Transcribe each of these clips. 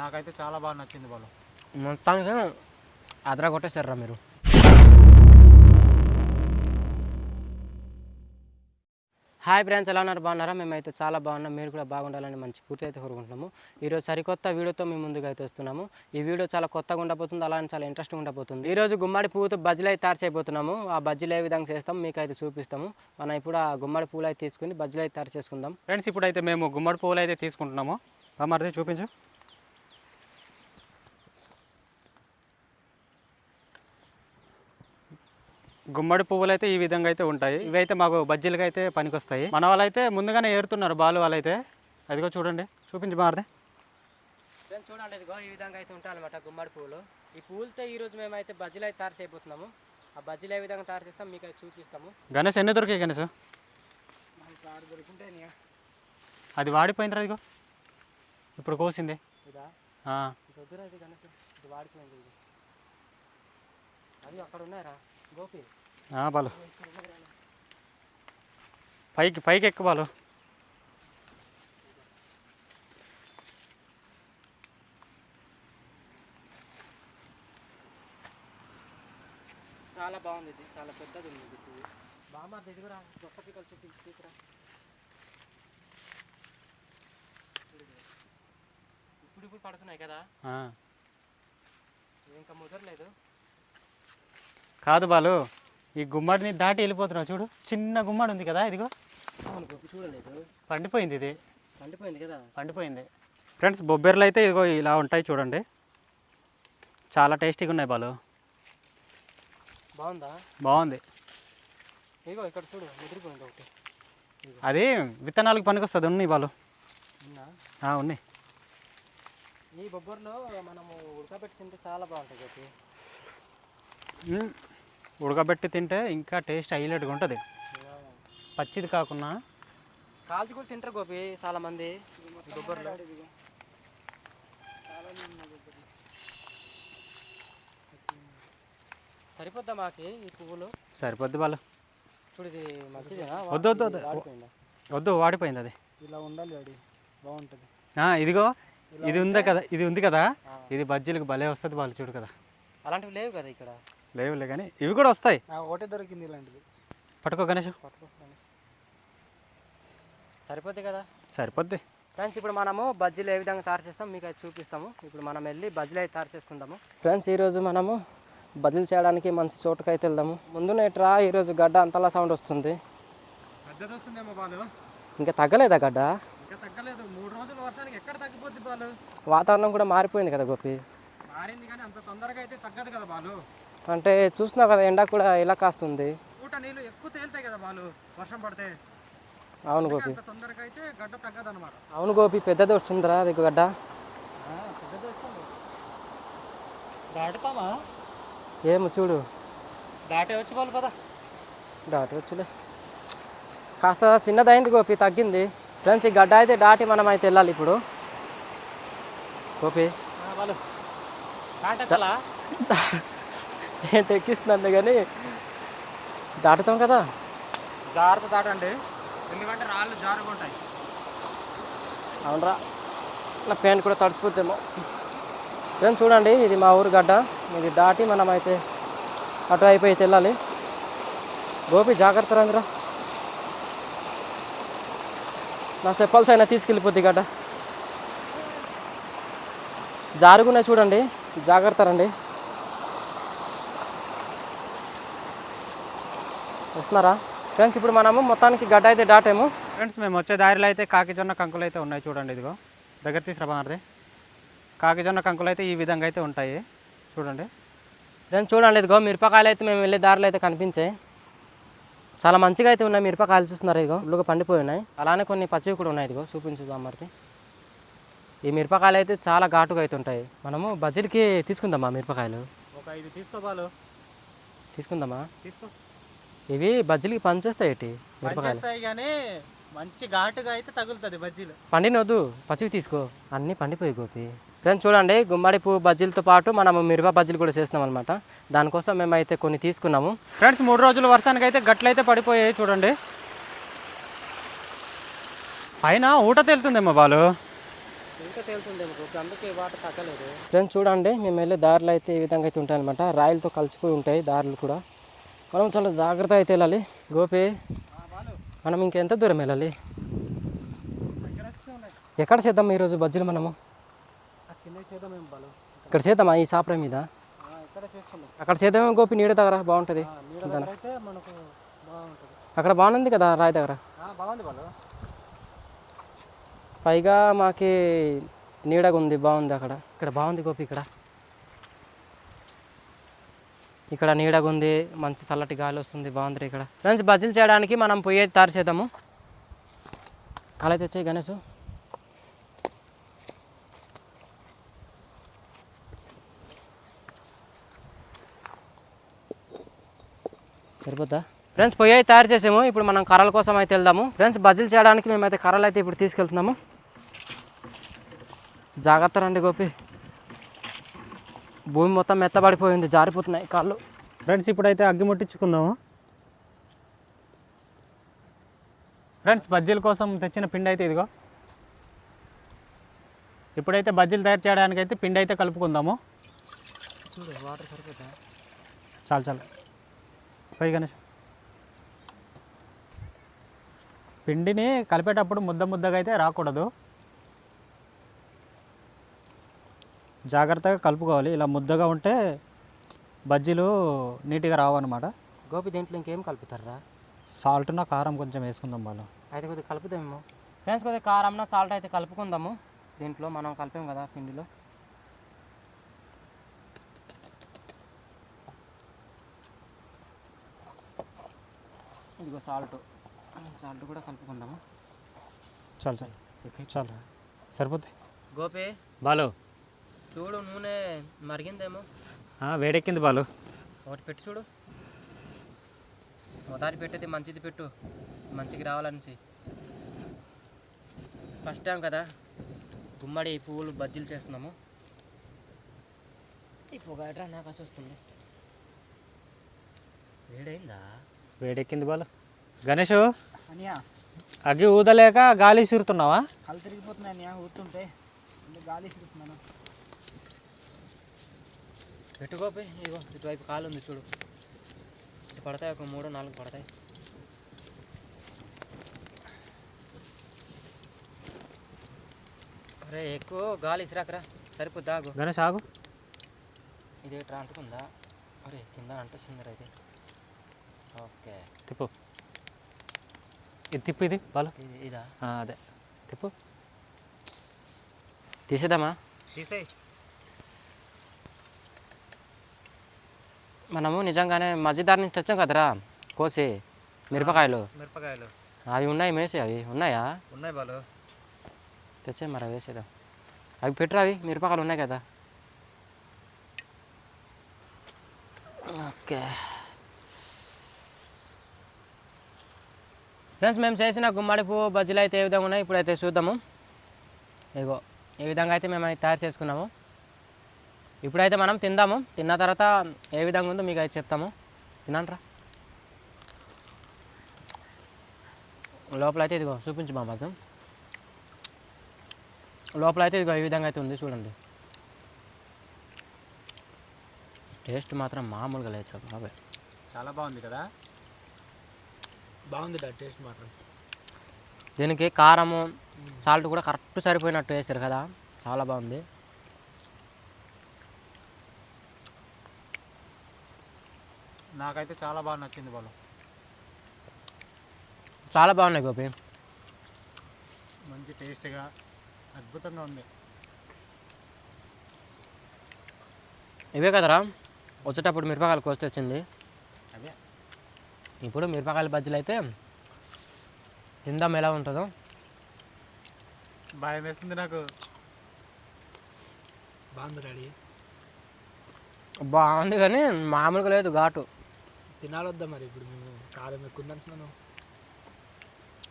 నాకైతే చాలా బాగా నచ్చింది బాలు. మొత్తానికి అదరా కొట్టేశారా మీరు. హాయ్ ఫ్రెండ్స్ ఎలా ఉన్నారు? బాగున్నారా? మేమైతే చాలా బాగున్నాం. మీరు కూడా బాగుండాలని మంచి పూర్తి అయితే కోరుకుంటున్నాము. ఈరోజు సరికొత్త వీడియోతో మీ ముందుకు అయితే వస్తున్నాము. ఈ వీడియో చాలా కొత్తగా ఉండబోతుంది. అలానే చాలా ఇంట్రెస్టింగ్ ఉండబోతుంది. ఈ రోజు గుమ్మడి పువ్వుతో బజ్జీలు అయితే తయారు చేయబోతున్నాము. ఆ బజ్జీలు ఏ విధంగా చేస్తాం మీకు అయితే చూపిస్తాము. మనం ఇప్పుడు ఆ గుమ్మడి పువ్వులు అయితే తీసుకుని బజ్జీలు అయితే తయారు చేసుకుందాం. ఫ్రెండ్స్ ఇప్పుడైతే మేము గుమ్మడి పువ్వులు అయితే తీసుకుంటున్నాము. మరిది చూపించు. గుమ్మడి పువ్వులు అయితే ఈ విధంగా అయితే ఉంటాయి. ఇవైతే మాకు బజ్జీలకి అయితే పనికొస్తాయి. మన వాళ్ళైతే ముందుగానే ఏరుతున్నారు బాలు వాళ్ళైతే. అదిగో చూడండి. చూపించి మారదే. చూడండి ఇదిగో ఈ విధంగా అయితే ఉంటాయి అనమాట గుమ్మడి పువ్వులు. ఈ పువ్వులతో ఈ రోజు మేమైతే బజ్జీలు అయితే తయారు చేయబోతున్నాము. ఆ బజ్జీలు ఏ విధంగా తయారు చేస్తాం మీకు అయితే చూపిస్తాము. గణేష్ ఎన్ని దొరికాయి గణేష్? దొరుకుంటాయి అది వాడిపోయిందిరా ఇదిగో. ఇప్పుడు కోసింది. ఇదా? ఇది వాడిపోయింది అది అక్కడ ఉన్నాయరా. గోపి. బాలు. పైకి పైకి ఎక్కువ బాలు. చాలా బాగుంది ఇది చాలా పెద్దది ఉంది ఇది పువ్వు. బాగా దిగురా దొక్క పిక్కలు చుట్టూ తీసుకురా. ఇప్పుడు ఇప్పుడు పడుతున్నాయి కదా? ఆ. ఇంకా ముదరలేదు. కాదు బాలు. ఈ గుమ్మడిని దాటి వెళ్ళిపోతున్నావు చూడు. చిన్న గుమ్మడి ఉంది కదా ఇదిగో. పండిపోయింది ఇది. పండిపోయింది కదా? పండిపోయింది. ఫ్రెండ్స్ బొబ్బెర్లు అయితే ఇదిగో ఇలా ఉంటాయి చూడండి. చాలా టేస్టీగా ఉన్నాయి బాలు. బాగుందా? బాగుంది. ఇగో ఇక్కడ చూడు ముదిరిపోయింది ఒకటి. అది విత్తనాలకు పనికొస్తుంది ఉన్నాయి బాలు. ఉన్నాయి. ఈ బొబ్బర్లో మనము ఉడకబెట్టి తింటే చాలా బాగుంటుంది. ఉడకబెట్టి తింటే ఇంకా టేస్ట్ హైలైట్గా ఉంటుంది. పచ్చిది కాకుండా కాల్చి కూడా తింటారు గోపి చాలా మంది ఈ బొబ్బర్లో సరిపోద్దా మాకి ఈ పువ్వులు? సరిపోద్ది బాలు. చూడు ఇది మంచిదేనా? వద్దు, వద్దు, వద్దు. వాడిపోయిందా? వద్దు వాడిపోయింది అది. ఇలా ఉండాలి వాడి బాగుంటుంది. ఇదిగో ఇది ఉంది కదా ఇది ఉంది కదా. ఇది బజ్జీలకు భలే వస్తుంది బాలు చూడు కదా. అలాంటివి లేవు కదా ఇక్కడ? లేవులే కానీ ఇవి కూడా వస్తాయి. ఒకటే దొరికింది ఇలాంటిది. పట్టుకో గణేష్. పట్టుకో. సరిపోద్ది కదా? సరిపోద్ది. ఫ్రెండ్స్ ఇప్పుడు మనము బజ్జీలు ఏ విధంగా తయారు చేస్తాం మీకు అది చూపిస్తాము. ఇప్పుడు మనం వెళ్ళి బజ్జీలు అయితే తయారు చేసుకుందాము. ఫ్రెండ్స్ ఈరోజు మనము బజ్జీలు చేయడానికి మంచి చోటుకి అయితే వెళ్దాము. ముందునే ఇట్రా ఈరోజు గడ్డ అంతలా సౌండ్ వస్తుంది. ఇంకా తగ్గలేదా గడ్డ? ఇంకా తగ్గలేదు. మూడు రోజుల వర్షానికి ఎక్కడ తగ్గిపోద్ది బాలు? వాతావరణం కూడా మారిపోయింది కదా గోపి? మారింది కానీ అంత తొందరగా అయితే తగ్గదు కదా బాలు. అంటే చూస్తున్నావు కదా ఎండ కూడా ఇలా కాస్తుంది? పూట నీళ్ళు ఎక్కువ తేలుతాయి కదా బాలు వర్షం పడితే. అవును గోపి. తొందరగా అయితే గడ్డ అవును గోపి పెద్దది వస్తుందిరా అది గడ్డ? పెద్దది వస్తుంది దాటుతామా? ఏమో చూడు. దాటే వచ్చి వాళ్ళు పదా. దాటి వచ్చులే. కాస్త చిన్నదైంది గోపి తగ్గింది. ఫ్రెండ్స్ ఈ గడ్డ అయితే దాటి మనం అయితే వెళ్ళాలి ఇప్పుడు. గోపి. వాళ్ళు ఏంటి ఎక్కిస్తున్నాను కానీ దాటుతాం కదా? జాగ్రత్త దాటండి. ఎందుకంటే రాళ్ళు జారుగా ఉంటాయి అవునరా. నా ప్యాంట్ కూడా తడిసిపోతేమో ఫ్రెండ్స్ చూడండి ఇది మా ఊరు గడ్డ. ఇది దాటి మనం అయితే అటు అయిపోయి వెళ్ళాలి. గోపి జాగ్రత్త రండిరా. నా చెప్పల్స్ అయినా తీసుకెళ్ళిపోద్ది గడ్డ. జారుగున్నాయి చూడండి జాగ్రత్త రండి. వస్తున్నారా? ఫ్రెండ్స్ ఇప్పుడు మనము మొత్తానికి గడ్డ అయితే దాటాము. ఫ్రెండ్స్ మేము వచ్చే దారిలో అయితే కాకిజొన్న కంకులు అయితే ఉన్నాయి చూడండి ఇదిగో. దగ్గర తీసుకురా బాగుంది కాకిజొన్న కంకులు అయితే ఈ విధంగా అయితే ఉంటాయి. చూడండి. ఫ్రెండ్స్ చూడండి ఇదిగో మిరపకాయలు అయితే మేము వెళ్ళే దారిలో అయితే కనిపించాయి. చాలా మంచిగా అయితే ఉన్నాయి మిరపకాయలు చూస్తున్నారు ఇదిగో? ఫుల్గా పండిపోయి ఉన్నాయి. అలానే కొన్ని పచ్చివి కూడా ఉన్నాయి ఇదిగో చూపించు బామ్మర్కి ఈ మిరపకాయలు అయితే చాలా ఘాటుగా అయితే ఉంటాయి. మనము బజ్జీలకి తీసుకుందామా మిరపకాయలు? ఒక ఐదు తీసుకోబాలు తీసుకుందామా? తీసుకో. ఇవి బజ్జీలకి పనిచేస్తాయి ఏంటి? మిరపకాయలు. పనిచేస్తాయి కానీ మంచి ఘాటుగా అయితే తగులుతుంది బజ్జీలు. పండినొద్దు పచ్చివి తీసుకో. అన్నీ పండిపోయి గోపి. ఫ్రెండ్స్ చూడండి గుమ్మడి పువ్వు బజ్జీలతో పాటు మనము మిరప బజ్జీలు కూడా చేస్తున్నాం అనమాట దానికోసం మేమైతే కొన్ని తీసుకున్నాము. ఫ్రెండ్స్ మూడు రోజుల వర్షానికి అయితే గట్లయితే పడిపోయాయి చూడండి. పైన ఊట తేలుతుందేమో బాలు? ఫ్రెండ్స్ చూడండి మేము వెళ్ళే దారులు అయితే ఈ విధంగా అయితే ఉంటాయి అనమాట రాయిలతో కలిసిపోయి ఉంటాయి దారులు కూడా. మనం చాలా జాగ్రత్త అయితే వెళ్ళాలి. గోపి మనం ఇంకెంత దూరం వెళ్ళాలి? ఎక్కడ చేద్దాం ఈరోజు బజ్జీలు మనము? ఇక్కడ చేద్దామా ఈ సాపర మీద? అక్కడ చేద్దామేమో గోపి? నీడ దగ్గర బాగుంటుంది. అక్కడ బాగుంది కదా రాయి దగ్గర? పైగా మాకి నీడగా ఉంది బాగుంది అక్కడ. ఇక్కడ బాగుంది గోపి ఇక్కడ. ఇక్కడ నీడగా ఉంది మంచి చల్లటి గాలి వస్తుంది బాగుంది ఇక్కడ. ఫ్రెండ్స్ బజ్జీలు చేయడానికి మనం పొయ్యి తయారు చేద్దాము కళ వచ్చాయి గణేష్ సరిపోద్దా? ఫ్రెండ్స్ పొయ్యి అయితే తయారు చేసాము. ఇప్పుడు మనం కర్రల కోసం అయితే వెళ్దాము. ఫ్రెండ్స్ బజ్జీలు చేయడానికి మేమైతే కర్రలు అయితే ఇప్పుడు తీసుకెళ్తున్నాము. జాగ్రత్త రండి గోపి. భూమి మొత్తం మెత్తబడిపోయింది జారిపోతున్నాయి కాళ్ళు. ఫ్రెండ్స్ ఇప్పుడైతే అగ్గి ముట్టించుకుందాము? ఫ్రెండ్స్ బజ్జీల కోసం తెచ్చిన పిండి అయితే ఇదిగో. ఇప్పుడైతే బజ్జీలు తయారు చేయడానికి అయితే పిండి అయితే కలుపుకుందాము. చూడు వాటర్ సరిపోతా. చాలు చాలు. పై గణేష్. పిండిని కలిపేటప్పుడు ముద్ద ముద్దగా అయితే రాకూడదు. జాగ్రత్తగా కలుపుకోవాలి. ఇలా ముద్దగా ఉంటే బజ్జీలు నీట్గా రావన్నమాట. గోపి దీంట్లో ఇంకేం కలుపుతారా సాల్ట్న కారం కొంచెం వేసుకుందాం వాళ్ళు అయితే కొద్దిగా కలుపుదామేమో. ఫ్రెండ్స్ కొద్దిగా కారంన సాల్ట్ అయితే కలుపుకుందాము. దీంట్లో మనం కలిపాం కదా పిండిలో. ఇదిగో సాల్ట్. సాల్ట్ కూడా కలుపుకుందాము. చాలు చాలు. చాలు. సరిపోతాయి గోపి. బాలు. చూడు నూనె మరిగిందేమో. ఆ, వేడెక్కింది బాలు. ఒకటి పెట్టు చూడు. మొదటి పెట్టేది మంచిది పెట్టు. మంచిగా రావాలనిసి. ఫస్ట్ టైం కదా గుమ్మడి పువ్వులు బజ్జీలు చేస్తున్నాము. ఈ పొగ ఎట్రా నాకు అసలు వస్తుంది. వేడైందా? వేడెక్కింది బాలు. గణేష్ అనియా. అగ్గి ఊదలేక గాలి సిరుతున్నావా కళ్ళు తిరిగిపోతున్నాయి అనియా ఊరుతుంటే అంటే గాలి సిరుగుతున్నాను పెట్టుకోపి ఇగో ఇటువైపు కాలు ఉంది చూడు. ఇటు పడతాయి? ఒక మూడు నాలుగు పడతాయి. అరే ఎక్కువ గాలి ఇసిరాకరా. సరిపోద్దా ఆగు. గణేష్ ఆగు. ఇది అంటుకుందా అరే కింద అంటుస్తుంది అయితే ఓకే. తిప్పు. ఇది తిప్పు ఇది బాలు. ఇది ఇదా? అదే. తిప్పు. తీసేద్దామా? తీసేయి. మనము నిజంగానే మధ్యదారి నుంచి తెచ్చాం కదరా కోసి మిరపకాయలు. మిరపకాయలు. అవి ఉన్నాయి మేసి అవి ఉన్నాయా? ఉన్నాయి బాలు. తెచ్చే మరి అవి వేసేద్దాం. అవి పెట్టరా అవి? మిరపకాయలు ఉన్నాయి కదా. ఓకే. ఫ్రెండ్స్ మేము చేసిన గుమ్మడి పువ్వు బజ్జీలు అయితే ఏ విధంగా ఉన్నాయి? ఇప్పుడైతే చూద్దాము. ఇగో ఈ విధంగా అయితే మేము తయారు చేసుకున్నాము. ఇప్పుడైతే మనం తిందాము. తిన్న తర్వాత ఏ విధంగా ఉందో మీకు అయితే చెప్తాము. తినండ్రా. లోపల అయితే ఇదిగో చూపించు మా మాకు లోపల అయితే ఇదిగో ఈ విధంగా అయితే ఉంది చూడండి. టేస్ట్ మాత్రం మామూలుగా లేదు బాబాయ్. చాలా బాగుంది కదా? బాగుంది టేస్ట్ మాత్రం. దీనికి కారము సాల్ట్ కూడా కరెక్ట్ సరిపోయినట్టు వేసారు కదా. చాలా బాగుంది. నాకైతే చాలా బాగా నచ్చింది బాలు. చాలా బాగున్నాయి గోపి. మంచి టేస్ట్గా అద్భుతంగా ఉంది. ఇవే కదరా? వచ్చేటప్పుడు మిరపకాయలు కోస్తే వచ్చింది అదే ఇప్పుడు మిరపకాయల బజ్జీలు అయితే తిందాం ఎలా ఉంటుందో. భయం వేస్తుంది నాకు. బాగుంది డాడీ. బాగుంది కానీ మామూలుగా లేదు ఘాటు. తినాలొద్దా మరి ఇప్పుడు మేము? కారం ఎక్కువ ఉందంటున్నాను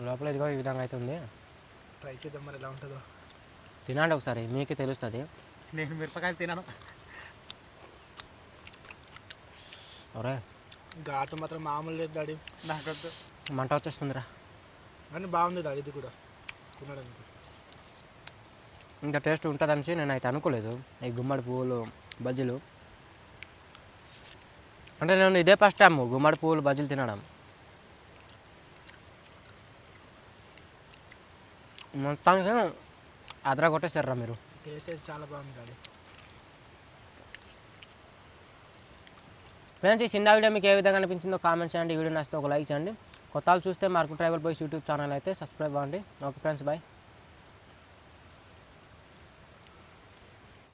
లోపల ఇదిగో ఈ విధంగా అయితే ఉంది. ట్రై చేద్దాం మరి ఎలా ఉంటుందో. తినండి ఒకసారి మీకే తెలుస్తుంది. నేను మిరపకాయలు తినను. ఒరే. ఘాటు మాత్రం మామూలు లేదు డాడీ. నాకొద్దు. మంట వచ్చేస్తుందిరా. కానీ బాగుంది డాడీ ఇది కూడా. తినడానికి. ఇంత టేస్ట్ ఉంటుందనిసి నేనైతే అనుకోలేదు. ఈ గుమ్మడి పువ్వులు బజ్జీలు. అంటే నేను ఇదే ఫస్ట్ టైం గుమ్మడి పువ్వులు బజ్జీలు తినడం. మొత్తానికి అదరా కొట్టేశారా మీరు. టేస్ట్ చాలా బాగుంది గాలి ఫ్రెండ్స్ ఈ చిన్న వీడియో మీకు ఏ విధంగా అనిపించిందో కామెంట్ చేయండి. ఈ వీడియో నచ్చితే ఒక లైక్ చేయండి. కొత్త వాళ్ళు చూస్తే mark tribal boys YouTube channel అయితే సబ్స్క్రైబ్ అవ్వండి. Okay friends bye